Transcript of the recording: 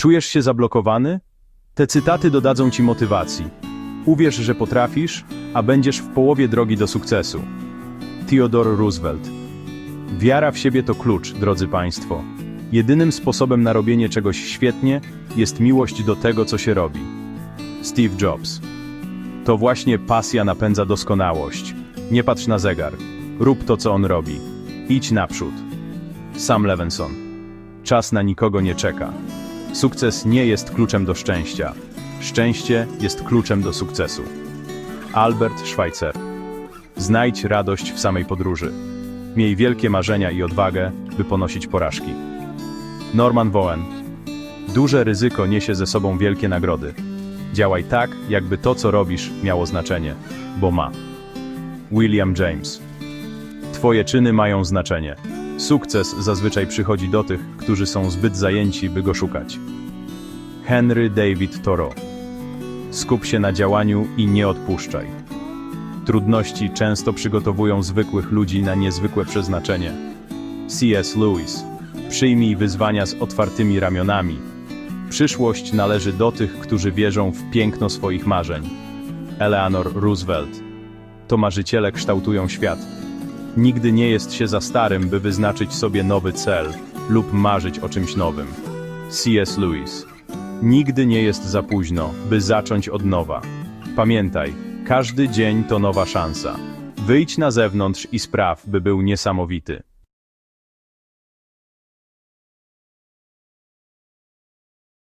Czujesz się zablokowany? Te cytaty dodadzą ci motywacji. Uwierz, że potrafisz, a będziesz w połowie drogi do sukcesu. Theodore Roosevelt. Wiara w siebie to klucz, drodzy Państwo. Jedynym sposobem na robienie czegoś świetnie jest miłość do tego, co się robi. Steve Jobs. To właśnie pasja napędza doskonałość. Nie patrz na zegar. Rób to, co on robi. Idź naprzód. Sam Levinson. Czas na nikogo nie czeka. Sukces nie jest kluczem do szczęścia. Szczęście jest kluczem do sukcesu. Albert Schweitzer. Znajdź radość w samej podróży. Miej wielkie marzenia i odwagę, by ponosić porażki. Norman Bowen. Duże ryzyko niesie ze sobą wielkie nagrody. Działaj tak, jakby to, co robisz, miało znaczenie, bo ma. William James. Twoje czyny mają znaczenie. Sukces zazwyczaj przychodzi do tych, którzy są zbyt zajęci, by go szukać. Henry David Thoreau. Skup się na działaniu i nie odpuszczaj. Trudności często przygotowują zwykłych ludzi na niezwykłe przeznaczenie. C.S. Lewis. Przyjmij wyzwania z otwartymi ramionami. Przyszłość należy do tych, którzy wierzą w piękno swoich marzeń. Eleanor Roosevelt. To marzyciele kształtują świat. Nigdy nie jest się za starym, by wyznaczyć sobie nowy cel lub marzyć o czymś nowym. C.S. Lewis. Nigdy nie jest za późno, by zacząć od nowa. Pamiętaj, każdy dzień to nowa szansa. Wyjdź na zewnątrz i spraw, by był niesamowity.